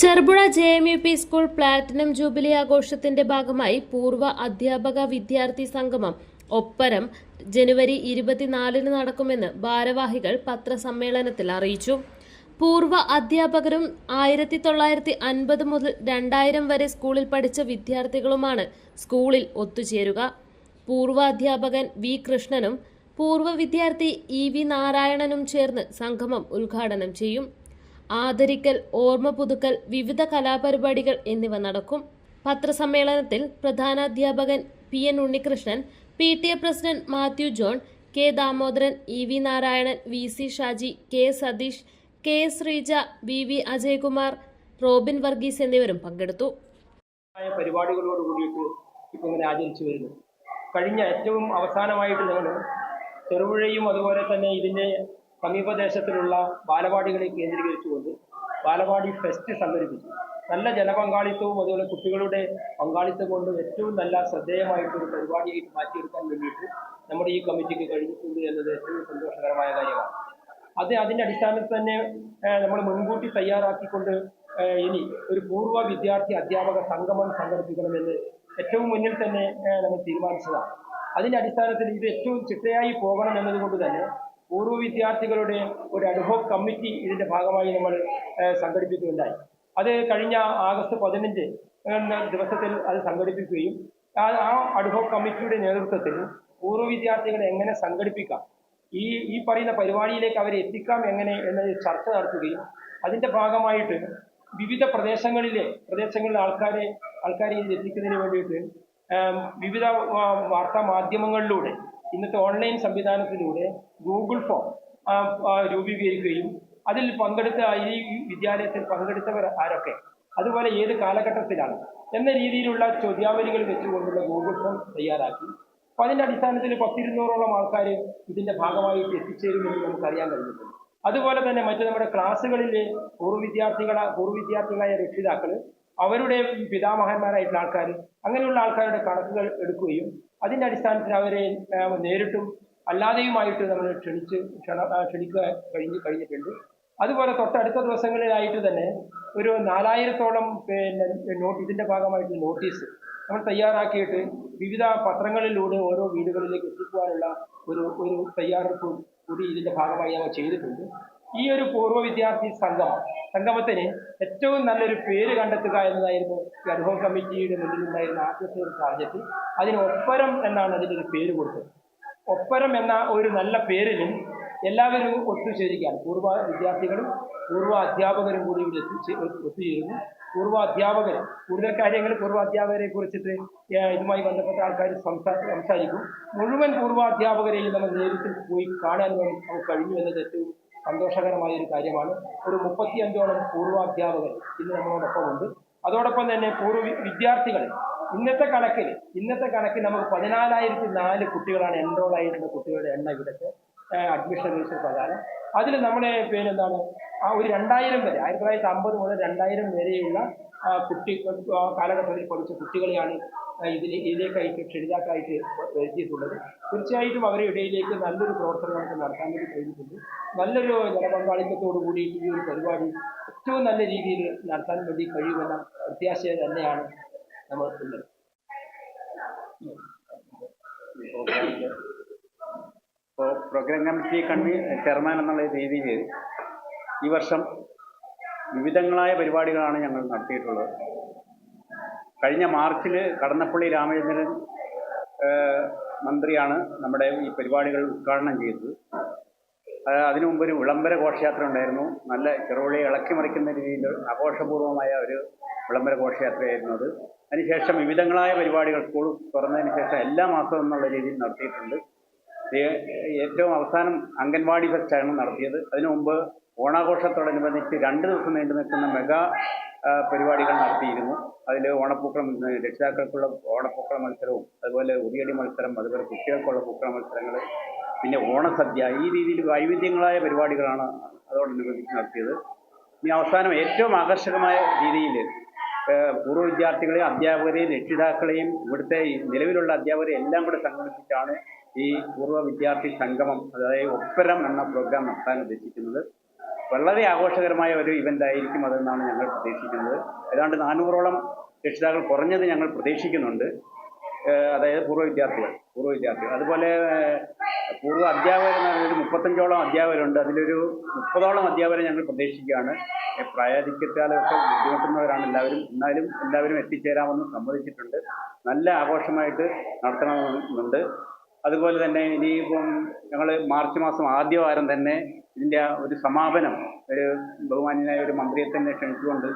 Cherupuzha J M U P school platinum jubilee ആഘോഷത്തിന്റെ ഭാഗമായി പൂർവ അധ്യാപക വിദ്യാർത്ഥി സംഗമം ഒപ്പരം ജനുവരി ഇരുപത്തിനാലിന് നടക്കുമെന്ന് ഭാരവാഹികൾ പത്രസമ്മേളനത്തിൽ അറിയിച്ചു. പൂർവ അധ്യാപകരും ആയിരത്തി തൊള്ളായിരത്തി അൻപത് മുതൽ രണ്ടായിരം വരെ സ്കൂളിൽ പഠിച്ച വിദ്യാർത്ഥികളുമാണ് സ്കൂളിൽ ഒത്തുചേരുക. പൂർവ അധ്യാപകൻ വി കൃഷ്ണനും പൂർവ വിദ്യാർത്ഥി ഇ വി നാരായണനും ചേർന്ന് സംഗമം ഉദ്ഘാടനം ചെയ്യും. ആദരിക്കൽ ഓർമ്മ പുതുക്കൽ വിവിധ കലാപരിപാടികൾ എന്നിവ നടക്കും. പത്രസമ്മേളനത്തിൽ പ്രധാനാധ്യാപകൻ P N Unnikrishnan P T A president Mathew John K Damodaran E V Narayanan V C Shaji K Satheesh K Sreeja V V Ajaykumar Robin Varghese എന്നിവരും പങ്കെടുത്തു. പരിപാടികളോട് കൂടിയിട്ട് ഇപ്പോൾ ഇങ്ങനെ ആചരിച്ചു വരുന്നു. കഴിഞ്ഞ ഏറ്റവും അവസാനമായിട്ട് ഞങ്ങൾ ചെറുപുഴയും അതുപോലെ തന്നെ ഇതിന്റെ സമീപദേശത്തിലുള്ള ബാലവാടികളെ കേന്ദ്രീകരിച്ചുകൊണ്ട് ബാലവാടി ഫെസ്റ്റ് സംഘടിപ്പിച്ചു. നല്ല ജനപങ്കാളിത്തവും അതുപോലെ കുട്ടികളുടെ പങ്കാളിത്തം കൊണ്ട് ഏറ്റവും നല്ല ശ്രദ്ധേയമായിട്ടൊരു പരിപാടിയായിട്ട് മാറ്റിയെടുക്കാൻ വേണ്ടിയിട്ട് നമ്മുടെ ഈ കമ്മിറ്റിക്ക് കഴിഞ്ഞിട്ടുണ്ട് എന്നത് ഏറ്റവും സന്തോഷകരമായ കാര്യമാണ്. അത് അതിന്റെ അടിസ്ഥാനത്തിൽ തന്നെ നമ്മൾ മുൻകൂട്ടി തയ്യാറാക്കിക്കൊണ്ട് ഇനി ഒരു പൂർവ വിദ്യാർത്ഥി അധ്യാപക സംഗമം സംഘടിപ്പിക്കണമെന്ന് ഏറ്റവും മുന്നിൽ തന്നെ നമ്മൾ തീരുമാനിച്ചതാണ്. അതിന്റെ അടിസ്ഥാനത്തിൽ ഇത് ഏറ്റവും ചിട്ടയായി പോകണം എന്നതുകൊണ്ട് തന്നെ പൂർവ വിദ്യാർത്ഥികളുടെ ഒരു അഡ്ഹോക് കമ്മിറ്റി ഇതിന്റെ ഭാഗമായി നമ്മൾ സംഘടിപ്പിക്കുകയുണ്ടായി. അത് കഴിഞ്ഞ ആഗസ്റ്റ് പതിനഞ്ച് ദിവസത്തിൽ അത് സംഘടിപ്പിക്കുകയും ആ ആ അഡ്ഹോക് കമ്മിറ്റിയുടെ നേതൃത്വത്തിൽ പൂർവ വിദ്യാർത്ഥികളെ എങ്ങനെ സംഘടിപ്പിക്കാം ഈ ഈ പറയുന്ന പരിപാടിയിലേക്ക് അവരെ എത്തിക്കാം എങ്ങനെ എന്നത് ചർച്ച നടത്തുകയും അതിന്റെ ഭാഗമായിട്ട് വിവിധ പ്രദേശങ്ങളിലെ പ്രദേശങ്ങളിലെ ആൾക്കാരെ ആൾക്കാരെ ഇതിൽ എത്തിക്കുന്നതിന് വേണ്ടിയിട്ട് വിവിധ വാർത്താ മാധ്യമങ്ങളിലൂടെ ഇന്നത്തെ ഓൺലൈൻ സംവിധാനത്തിലൂടെ ഗൂഗിൾ ഫോം രൂപീകരിക്കുകയും അതിൽ പങ്കെടുത്ത ഈ വിദ്യാലയത്തിൽ പങ്കെടുത്തവർ ആരൊക്കെ? അതുപോലെ ഏത് കാലഘട്ടത്തിലാണ്? എന്ന രീതിയിലുള്ള ചോദ്യാവലികൾ വെച്ചുകൊണ്ടുള്ള ഗൂഗിൾ ഫോം തയ്യാറാക്കി. അപ്പൊ അതിന്റെ അടിസ്ഥാനത്തിൽ പത്തിരുന്നൂറോളം ആൾക്കാർ ഇതിന്റെ ഭാഗമായിട്ട് എത്തിച്ചേരുമെന്ന് നമുക്ക് അറിയാൻ കഴിഞ്ഞിട്ടുണ്ട്. അതുപോലെ തന്നെ മറ്റു നമ്മുടെ ക്ലാസ്സുകളിലെ പൂർവ വിദ്യാർത്ഥികളെ പൂർവ വിദ്യാർത്ഥികളായ രക്ഷിതാക്കൾ അവരുടെ പിതാമഹന്മാരായിട്ടുള്ള ആൾക്കാർ അങ്ങനെയുള്ള ആൾക്കാരുടെ കണക്കുകൾ എടുക്കുകയും അതിന്റെ അടിസ്ഥാനത്തിൽ അവരെ നേരിട്ടും അല്ലാതെയുമായിട്ട് നമ്മൾ ക്ഷണിച്ച് ക്ഷണ ക്ഷണിക്കുക കഴിഞ്ഞ് കഴിഞ്ഞിട്ടുണ്ട്. അതുപോലെ തൊട്ടടുത്ത ദിവസങ്ങളിലായിട്ട് തന്നെ ഒരു നാലായിരത്തോളം പിന്നെ നോട്ട് ഇതിന്റെ ഭാഗമായിട്ട് നോട്ടീസ് നമ്മൾ തയ്യാറാക്കിയിട്ട് വിവിധ പത്രങ്ങളിലൂടെ ഓരോ വീടുകളിലേക്ക് എത്തിക്കുവാനുള്ള ഒരു ഒരു തയ്യാറെടുപ്പ് കൂടി ഇതിന്റെ ഭാഗമായി നമ്മൾ ചെയ്തിട്ടുണ്ട്. ഈ ഒരു പൂർവ വിദ്യാർത്ഥി സംഗമം സംഗമത്തിന് ഏറ്റവും നല്ലൊരു പേര് കണ്ടെത്തുക എന്നതായിരുന്നു അനുഭവ കമ്മിറ്റിയുടെ മുന്നിലുണ്ടായിരുന്ന ആദ്യത്തെ ഒരു ടാർഗറ്റ് അതിന് ഒപ്പരം എന്നാണ് അതിന്റെ ഒരു പേര് കൊടുത്തത്. ഒപ്പരം എന്ന ഒരു നല്ല പേരിലും എല്ലാവരും ഒത്തുചേരിക്കാൻ പൂർവ വിദ്യാർത്ഥികളും പൂർവ അധ്യാപകരും കൂടി ഇവിടെ ഒത്തുചേരുന്നു. പൂർവ അധ്യാപകർ കൂടുതൽ കാര്യങ്ങൾ പൂർവ അധ്യാപകരെ കുറിച്ചിട്ട് ഇതുമായി ബന്ധപ്പെട്ട ആൾക്കാർ സംസാ സംസാരിക്കും. മുഴുവൻ പൂർവ അധ്യാപകരെയും നമ്മൾ നേരിട്ട് പോയി കാണാൻ നമുക്ക് കഴിഞ്ഞു എന്നത് ഏറ്റവും സന്തോഷകരമായ ഒരു കാര്യമാണ്. ഒരു മുപ്പത്തിയഞ്ചോളം പൂർവ അധ്യാപകർ ഇന്ന് നമ്മളോടൊപ്പം ഉണ്ട് അതോടൊപ്പം തന്നെ പൂർവ വിദ്യാർത്ഥികൾ. ഇന്നത്തെ കണക്കിൽ ഇന്നത്തെ കണക്കിൽ നമുക്ക് പതിനാലായിരത്തി നാല് കുട്ടികളാണ് എൻറോൾ ആയിട്ടുള്ള കുട്ടികളുടെ എണ്ണം ഇവിടുത്തെ അഡ്മിഷൻ രജിസ്റ്റർ പ്രകാരം. അതിൽ നമ്മുടെ പേരെന്താണ്? ആ ഒരു രണ്ടായിരം വരെ ആയിരത്തി തൊള്ളായിരത്തി അമ്പത് മുതൽ രണ്ടായിരം വരെയുള്ള കുട്ടി കാലഘട്ടത്തിൽ പഠിച്ച കുട്ടികളെയാണ് ഇതിൽ ഇതിലേക്കായിട്ട് ക്ഷണിതാക്കായിട്ട് വരുത്തിയിട്ടുള്ളത്. തീർച്ചയായിട്ടും അവരുടെ ഇടയിലേക്ക് നല്ലൊരു പ്രവർത്തനം നമുക്ക് നടത്താൻ വേണ്ടി കഴിഞ്ഞിട്ടുണ്ട്. നല്ലൊരു ജനപങ്കാളിത്തത്തോടു കൂടി ഈ ഒരു പരിപാടി ഏറ്റവും നല്ല രീതിയിൽ നടത്താൻ വേണ്ടി കഴിയുമെന്ന പ്രത്യാശ തന്നെയാണ് നമ്മൾ ഉള്ളത് ഇപ്പോൾ പ്രോഗ്രാം കമ്മിറ്റി കൺവീ ചെയർമാൻ എന്നുള്ള രീതിയിൽ ഈ വർഷം വിവിധങ്ങളായ പരിപാടികളാണ് ഞങ്ങൾ നടത്തിയിട്ടുള്ളത്. കഴിഞ്ഞ മാർച്ചിൽ കടന്നപ്പള്ളി രാമചന്ദ്രൻ മന്ത്രിയാണ് നമ്മുടെ ഈ പരിപാടികൾ ഉദ്ഘാടനം ചെയ്തത്. അത് അതിനു മുമ്പ് ഒരു വിളംബര ഘോഷയാത്ര ഉണ്ടായിരുന്നു. നല്ല ചെറുപുഴയെ ഇളക്കി മറിക്കുന്ന രീതിയിൽ ആഘോഷപൂർവമായ ഒരു വിളംബര ഘോഷയാത്രയായിരുന്നു അത്. അതിനുശേഷം വിവിധങ്ങളായ പരിപാടികൾ സ്കൂൾ തുറന്നതിന് ശേഷം എല്ലാ മാസവും എന്നുള്ള രീതിയിൽ നടത്തിയിട്ടുണ്ട്. ഏറ്റവും അവസാനം അംഗൻവാടി ഫെസ്റ്റാണ് നടത്തിയത്. അതിനു മുമ്പ് ഓണാഘോഷത്തോടനുബന്ധിച്ച് രണ്ട് ദിവസം നീണ്ടു നിൽക്കുന്ന മെഗാ പരിപാടികൾ നടത്തിയിരുന്നു. അതിൽ ഓണപ്പൂക്കളം രക്ഷിതാക്കൾക്കുള്ള ഓണപ്പൂക്കള മത്സരവും അതുപോലെ ഉറിയടി മത്സരം അതുപോലെ കുട്ടികൾക്കുള്ള പൂക്കള മത്സരങ്ങൾ പിന്നെ ഓണസദ്യ. ഈ രീതിയിൽ വൈവിധ്യങ്ങളായ പരിപാടികളാണ് അതോടനുബന്ധിച്ച് നടത്തിയത്. ഇനി അവസാനം ഏറ്റവും ആകർഷകമായ രീതിയിൽ പൂർവ വിദ്യാർത്ഥികളെയും അധ്യാപകരെയും രക്ഷിതാക്കളെയും ഇവിടുത്തെ നിലവിലുള്ള അധ്യാപകരെ എല്ലാം കൂടെ സംഘടിപ്പിച്ചാണ് ഈ പൂർവ വിദ്യാർത്ഥി സംഗമം അതായത് ഒപ്പരം എന്ന പ്രോഗ്രാം നടത്താൻ ഉദ്ദേശിക്കുന്നത്. വളരെ ആഘോഷകരമായ ഒരു ഇവന്റ് ആയിരിക്കും അതെന്നാണ് ഞങ്ങൾ പ്രതീക്ഷിക്കുന്നത്. ഏതാണ്ട് നാനൂറോളം രക്ഷിതാക്കൾ കുറഞ്ഞത് ഞങ്ങൾ പ്രതീക്ഷിക്കുന്നുണ്ട്. അതായത് പൂർവ വിദ്യാർത്ഥികൾ പൂർവ വിദ്യാർത്ഥികൾ. അതുപോലെ പൂർവ അധ്യാപകർ ഒരു മുപ്പത്തഞ്ചോളം അധ്യാപകരുണ്ട്. അതിലൊരു മുപ്പതോളം അധ്യാപകരെ ഞങ്ങൾ പ്രതീക്ഷിക്കുകയാണ്. പ്രായാധിക്യത്താലൊക്കെ ബുദ്ധിമുട്ടുന്നവരാണ് എല്ലാവരും. എന്നാലും എല്ലാവരും എത്തിച്ചേരാമെന്ന് സമ്മതിച്ചിട്ടുണ്ട്. നല്ല ആഘോഷമായിട്ട് നടത്തണമെന്നുണ്ട്. അതുപോലെ തന്നെ ഇനിയിപ്പം ഞങ്ങൾ മാർച്ച് മാസം ആദ്യ വാരം തന്നെ ഇതിന്റെ ആ ഒരു സമാപനം ഒരു ബഹുമാന്യനായ ഒരു മന്ത്രിയെ തന്നെ ക്ഷണിച്ചുകൊണ്ട്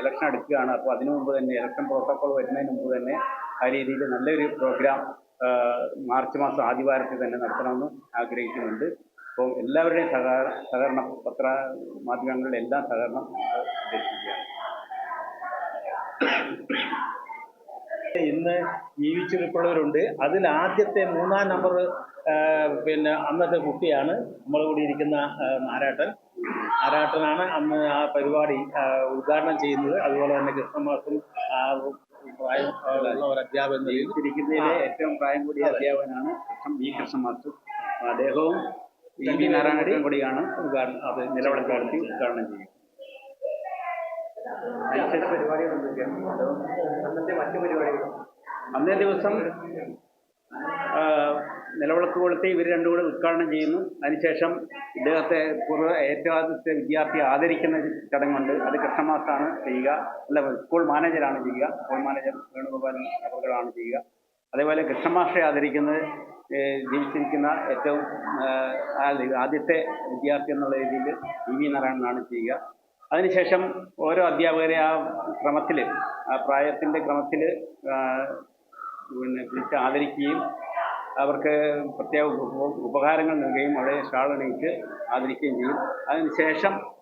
ഇലക്ഷൻ അടുക്കുകയാണ്. അപ്പോൾ അതിനു മുമ്പ് തന്നെ ഇലക്ഷൻ പ്രോട്ടോക്കോൾ വരുന്നതിന് മുമ്പ് തന്നെ ആ രീതിയിൽ നല്ലൊരു പ്രോഗ്രാം മാർച്ച് മാസം ആദ്യവാരത്തിൽ തന്നെ നടത്തണമെന്ന് ആഗ്രഹിക്കുന്നുണ്ട്. അപ്പോൾ എല്ലാവരുടെയും സഹകരണ സഹകരണം പത്ര മാധ്യമങ്ങളുടെ എല്ലാ സഹകരണം ഉദ്ദേശിക്കുകയാണ്. ഇന്ന് ജീവിച്ചിരിപ്പുള്ളവരുണ്ട്. അതിൽ ആദ്യത്തെ മൂന്നാം നമ്പർ പിന്നെ അന്നത്തെ കുട്ടിയാണ് നമ്മൾ കൂടി ഇരിക്കുന്ന നാരാട്ടൻ. നാരാട്ടനാണ് അന്ന് ആ പരിപാടി ഉദ്ഘാടനം ചെയ്യുന്നത്. അതുപോലെ തന്നെ കൃഷ്ണമാസും പ്രായം ഒരു അധ്യാപകൻ ജീവിച്ചിരിക്കുന്നതിലെ ഏറ്റവും പ്രായം കൂടിയ അധ്യാപകനാണ് ഈ അപ്പോൾ അദ്ദേഹവും ഇ വി നാരായണൻ കൂടിയാണ് ഉദ്ഘാടനം അത് നിലവിളക്ക് നടത്തി ഉദ്ഘാടനം ചെയ്യും അതിനുശേഷം പരിപാടികൾ എന്തൊക്കെയാണ് അതോ അന്നത്തെ മറ്റു പരിപാടികൾ അന്നേ ദിവസം നിലവിളക്ക് കൊളുത്തി ഇവർ രണ്ടും കൂടെ ഉദ്ഘാടനം ചെയ്യുന്നു. അതിനുശേഷം ഇദ്ദേഹത്തെ പൂർവ ഏറ്റവും വിദ്യാർത്ഥിയെ ആദരിക്കുന്ന ചടങ്ങുണ്ട്. അത് കൃഷ്ണമാസാണ് ചെയ്യുക. അല്ല സ്കൂൾ മാനേജരാണ് ചെയ്യുക. സ്കൂൾ മാനേജർ വേണുഗോപാലൻ അവർകളാണ് ചെയ്യുക. അതേപോലെ കൃഷ്ണമാഷെ ആദരിക്കുന്നത് ജീവിച്ചിരിക്കുന്ന ഏറ്റവും ആദ്യത്തെ വിദ്യാർത്ഥി എന്നുള്ള രീതിയിൽ ഇ വി നാരായണനാണ് ചെയ്യുക. അതിനുശേഷം ഓരോ അധ്യാപകരെ ആ ക്രമത്തിൽ ആ പ്രായത്തിന്റെ ക്രമത്തിൽ പിന്നെ വിളിച്ച് ആദരിക്കുകയും അവർക്ക് പ്രത്യേക ഉപകാരങ്ങൾ ഉപഹാരങ്ങൾ നൽകുകയും അവിടെ ഷാൾ അണിയിച്ച് ആദരിക്കുകയും ചെയ്യും. അതിനുശേഷം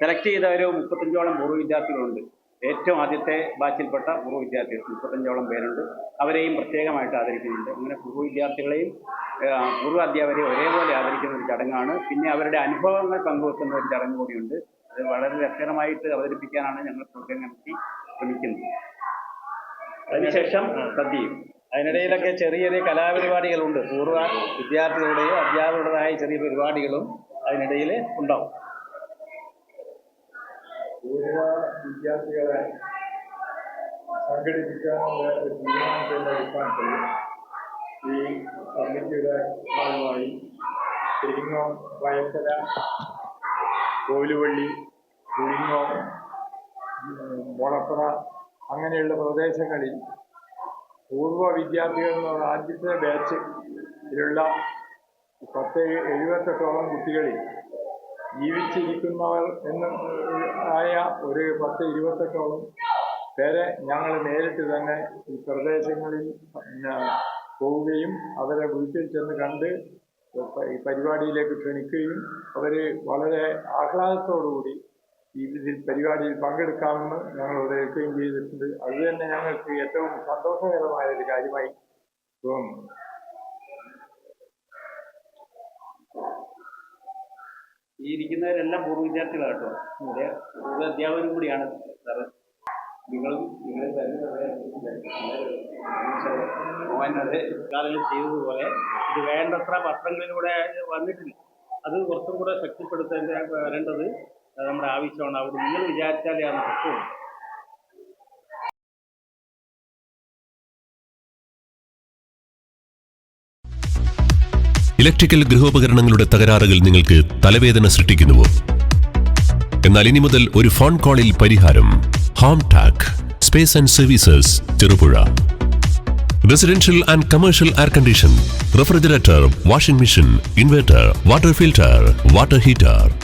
സെലക്ട് ചെയ്ത ഒരു മുപ്പത്തഞ്ചോളം പൂർവ വിദ്യാർത്ഥികളുണ്ട്. ഏറ്റവും ആദ്യത്തെ ബാച്ചിൽപ്പെട്ട പൂർവ വിദ്യാർത്ഥികൾ മുപ്പത്തഞ്ചോളം പേരുണ്ട്. അവരെയും പ്രത്യേകമായിട്ട് ആദരിക്കുന്നുണ്ട്. അങ്ങനെ പൂർവ വിദ്യാർത്ഥികളെയും പൂർവ അധ്യാപകരെയും ഒരേപോലെ ആദരിക്കുന്ന ഒരു ചടങ്ങാണ്. പിന്നെ അവരുടെ അനുഭവങ്ങൾ പങ്കുവെക്കുന്ന ഒരു ചടങ്ങ് കൂടിയുണ്ട്. അത് വളരെ രസകരമായിട്ട് അവതരിപ്പിക്കാനാണ് ഞങ്ങൾ പ്രോഗ്രാം കമ്മിറ്റി ശ്രമിക്കുന്നത്. അതിനുശേഷം സദ്യയും. അതിനിടയിലൊക്കെ ചെറിയ ചെറിയ കലാപരിപാടികളുണ്ട്. പൂർവ വിദ്യാർത്ഥികളുടെയും അധ്യാപകരുടേതായ ചെറിയ പരിപാടികളും അതിനിടയിൽ ഉണ്ടാവും. പൂർവ വിദ്യാർത്ഥികളെ സംഘടിപ്പിക്കാനുള്ള ഒരു തീരുമാനത്തിന്റെ അടിസ്ഥാനത്തിൽ മുളപ്പുറ അങ്ങനെയുള്ള പ്രദേശങ്ങളിൽ പൂർവ വിദ്യാർത്ഥികൾ എന്നുള്ള ആദ്യത്തെ ബാച്ചിലുള്ള പത്ത് എഴുപത്തെട്ടോളം കുട്ടികളിൽ ജീവിച്ചിരിക്കുന്നവർ എന്ന് ആയ ഒരു പത്ത് ഇരുപത്തെട്ടോളം പേരെ ഞങ്ങൾ നേരിട്ട് തന്നെ ഈ പ്രദേശങ്ങളിൽ പോവുകയും അവരെ വീട്ടിൽ ചെന്ന് കണ്ട് ഈ പരിപാടിയിലേക്ക് ക്ഷണിക്കുകയും അവർ വളരെ ആഹ്ലാദത്തോടുകൂടി ഇതിൽ പരിപാടിയിൽ പങ്കെടുക്കാമെന്ന് ഞങ്ങൾ ഉപയോഗിക്കുകയും ചെയ്തിട്ടുണ്ട്. അത് തന്നെ ഞങ്ങൾക്ക് ഏറ്റവും സന്തോഷകരമായ ഒരു കാര്യമായി തോന്നുന്നു. ഈ ഇരിക്കുന്നവരെല്ലാം പൂർവ വിദ്യാർത്ഥികളാണ് കേട്ടോ. ഇവിടെ പൂർവ അധ്യാപകരും കൂടിയാണ് സാറ്. നിങ്ങളും നിങ്ങൾ അത് കാലങ്ങളിൽ ചെയ്തതുപോലെ ഇത് വേണ്ടത്ര പത്രങ്ങളിലൂടെ വന്നിട്ടില്ല. അത് കുറച്ചും കൂടെ ശക്തിപ്പെടുത്തേണ്ട വരേണ്ടത് നമ്മുടെ ആവശ്യമാണ്. അവർ നിങ്ങൾ വിചാരിച്ചാലേ അത് നടക്കുള്ളൂ. ഇലക്ട്രിക്കൽ ഗൃഹോപകരണങ്ങളുടെ തകരാറുകൾ നിങ്ങൾക്ക് തലവേദന സൃഷ്ടിക്കുന്നുവോ? എന്നാൽ ഇനി മുതൽ ഒരു ഫോൺ കോളിൽ പരിഹാരം home Tak space and services Cherupuzha. Residential and commercial air condition refrigerator washing machine inverter water filter water heater.